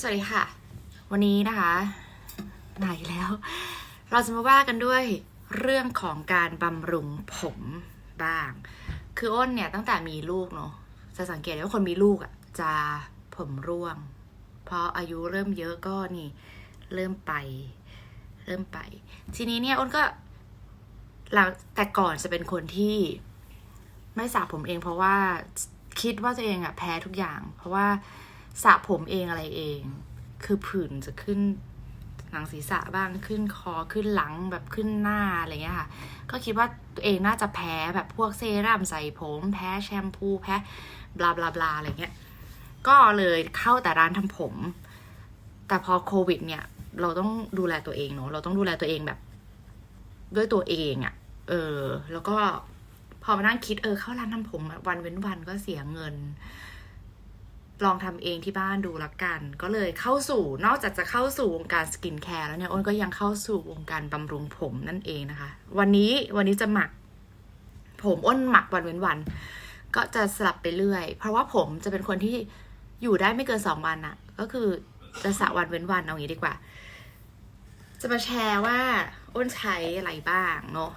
สวัสดีค่ะ วันนี้นะคะไหนแล้ว เราจะมาว่ากันด้วยเรื่องของการบำรุงผมบ้าง คืออ้นเนี่ยตั้งแต่มีลูกเนาะจะสังเกตได้ว่าคนมีลูกอะ่ะจะผมร่วง เพราะอายุเริ่มเยอะก็นี่เริ่มไป เริ่มไป ทีนี้เนี่ยอ้นก็หลังแต่ก่อนจะเป็นคนที่ไม่สระผมเองเพราะว่าคิดว่าตัวเองอะแพ้ทุกอย่าง เพราะว่า สระผมเองอะไรเอง คือผื่นจะขึ้นหนังศีรษะบ้างขึ้นคอขึ้นหลังแบบขึ้นหน้าอะไรเงี้ยค่ะ ก็คิดว่าตัวเองน่าจะแพ้แบบพวกเซรั่มใส่ผมแพ้แชมพูแพ้บลาบลาบลาอะไรเงี้ย ก็เลยเข้าแต่ร้านทำผม แต่พอโควิด เนี่ย เราต้องดูแลตัวเองเนอะเราต้องดูแลตัวเองแบบ ด้วยตัวเองอะ่ะ เออ แล้วก็พอมานั่งคิดเออเข้าร้านทำผมอะวันเว้นวันก็เสียเงิน ลองทำเองที่บ้านดูละกัน ก็เลยเข้าสู่นอกจากจะเข้าสู่วงการสกินแคร์แล้วเนี่ยอ้นก็ยังเข้าสู่วงการบำรุงผมนั่นเองนะคะ วันนี้วันนี้จะหมัก ผมอ้นหมักวันเว้นวัน ก็จะสลับไปเรื่อย เพราะว่าผมจะเป็นคนที่อยู่ได้ไม่เกินสองวันอะก็คือจะสระวันเว้นวันเอางี้ดีกว่า จะมาแชร์ว่าอ้นใช้อะไรบ้างเนาะ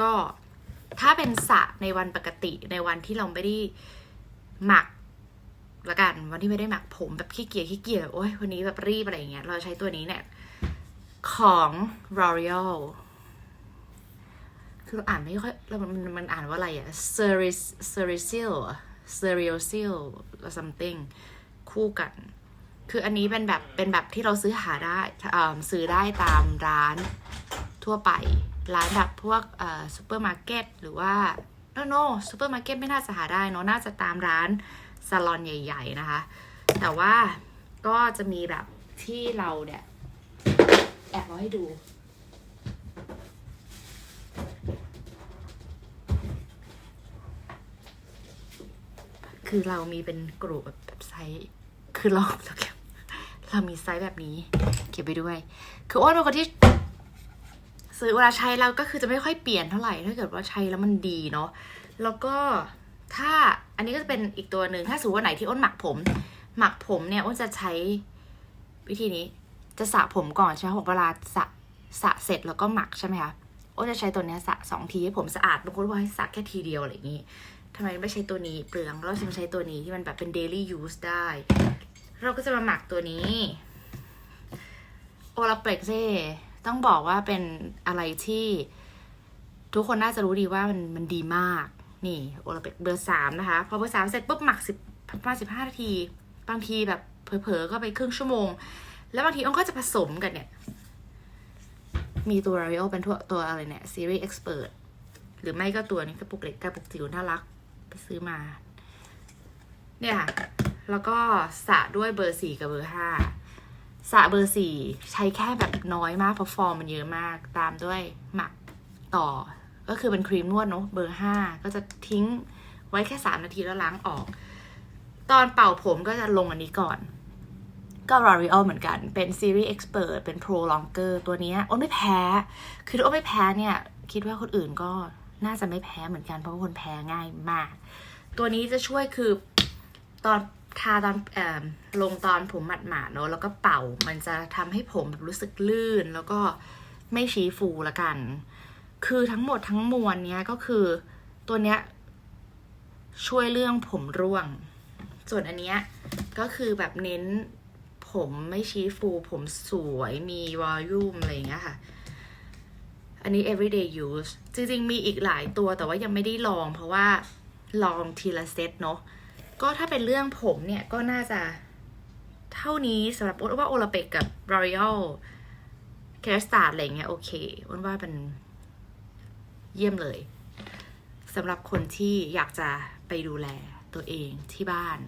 ก็ถ้าเป็นสระในวันปกติในวันที่เราไม่ได้หมัก ละกันวันที่ไม่ได้หมักผมแบบขี้เกียจขี้เกียจแบบโอ๊ยวันนี้แบบรีบอะไรอย่างเงี้ยเราใช้ตัวนี้เนี่ยของ L'Oreal คือเราอ่านไม่ค่อยแล้วมันมันอ่านว่าอะไรอะ Ceris Cerisil Cerisil or something คู่กัน คืออันนี้เป็นแบบเป็นแบบที่เราซื้อหาได้ซื้อได้ตามร้านทั่วไป ร้านแบบพวกเอ่อซูเปอร์มาร์เก็ตหรือว่าโนโนซูเปอร์มาร์เก็ตไม่น่าจะหาได้เนอะน่าจะตามร้าน ซาลอนใหญ่ ๆ นะคะ แต่ว่าก็จะมีแบบที่เราเนี่ยแอบเอาให้ดู คือเรามีเป็นกลุ่มแบบไซส์คือเราเราเก็บเรามีไซส์แบบนี้ เก็บไปด้วย คืออ้วนเป็นคนที่ซื้อเวลาใช้เราก็คือจะไม่ค่อยเปลี่ยนเท่าไหร่ถ้าเกิดว่าใช้แล้วมันดีเนาะแล้วก็ ถ้าอันนี้ก็จะเป็นอีกตัวหนึ่งถ้าสมมติว่าไหนที่อ้นหมักผม หมักผมเนี่ยอ้นจะใช้วิธีนี้จะสระผมก่อนใช่ไหมผมเวลาสระสระเสร็จแล้วก็หมักใช่ไหมคะอ้นจะใช้ตัวเนี้ยสระสองทีให้ผมสะอาดบางคนว่าให้สระแค่ทีเดียวอะไรอย่างนี้ทำไมไม่ใช้ตัวนี้เปลืองเราจะมาใช้ตัวนี้ที่มันแบบเป็น daily use ได้ เราก็จะมาหมักตัวนี้โอลาเปกเซ่ต้องบอกว่าเป็นอะไรที่ทุกคนน่าจะรู้ดีว่ามันมันดีมาก นี่โอลาเปกเบอร์สามนะคะ พอเบอร์สามเสร็จปุ๊บหมักสิบประมาณสิบห้านาที บางทีแบบเผลอๆก็ไปครึ่งชั่วโมง แล้วบางทีอ้นก็จะผสมกันเนี่ย มีตัว r a r i o เป็นตัวตัวอะไรเนี่ย Series Expert หรือไม่ก็ตัวนี้กระปุกเล็กกระปุกจิ๋วน่ารัก ไปซื้อมา เนี่ยค่ะ แล้วก็สระด้วยเบอร์สี่กับเบอร์ห้าสระเบอร์สี่ใช้แค่แบบน้อยมากเพราะฟอร์มมันเยอะมาก ตามด้วยหมักต่อ ก็คือเป็นครีมนวดเนาะเบอร์ห้าก็จะทิ้งไว้แค่สามนาทีแล้วล้างออก ตอนเป่าผมก็จะลงอันนี้ก่อน ก็ L'Oreal เหมือนกัน เป็น Series Expert เป็น Pro Longer ตัวนี้อ้นไม่แพ้ คืออ้นไม่แพ้เนี่ย คิดว่าคนอื่นก็น่าจะไม่แพ้เหมือนกันเพราะว่าคนแพ้ง่ายมาก ตัวนี้จะช่วยคือตอนทาตอนอลงตอนผมหมาดๆเนอะแล้วก็เป่ามันจะทำให้ผมแบบรู้สึกลื่น แล้วก็ไม่ชี้ฟูละกัน คือทั้งหมดทั้งมวลเนี้ยก็คือตัวเนี้ยช่วยเรื่องผมร่วง ส่วนอันเนี้ยก็คือแบบเน้นผมไม่ชี้ฟู ผมสวยมีวอลลุ่มอะไรอย่างเงี้ยค่ะ อันนี้ everyday use จริง ๆ มีอีกหลายตัวแต่ว่ายังไม่ได้ลอง เพราะว่าลองทีละเซตเนาะ ก็ถ้าเป็นเรื่องผมเนี่ยก็น่าจะเท่านี้สำหรับอ้นว่าโอลาเปกกับ L'Oreal c a r e s t a r อะไรเงี้ยโอเคอ้นว่าเป็น เยี่ยมเลยสำหรับคนที่อยากจะไปดูแลตัวเองที่บ้าน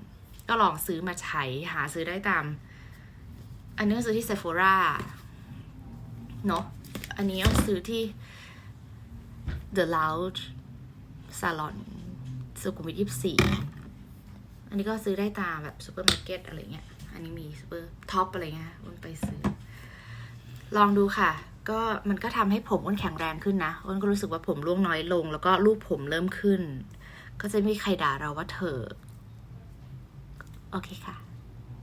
ก็ลองซื้อมาใช้หาซื้อได้ตาม อันนี้ซื้อที่ Sephora เนาะอันนี้ก็ซื้อที่ The Lounge Salon สุขุมวิทยี่สี่อันนี้ก็ซื้อได้ตามแบบซูเปอร์มาร์เก็ตอะไรเงี้ย อันนี้มีซูเปอร์ท็อปอะไรเงี้ยอ้นไปซื้อ ลองดูค่ะ ก็มันก็ทำให้ผมอ้นแข็งแรงขึ้นนะอ้นก็รู้สึกว่าผมร่วงน้อยลง แล้วก็รูปผมเริ่มขึ้น ก็จะไม่มีใครด่าเราว่าเธอ โอเคค่ะ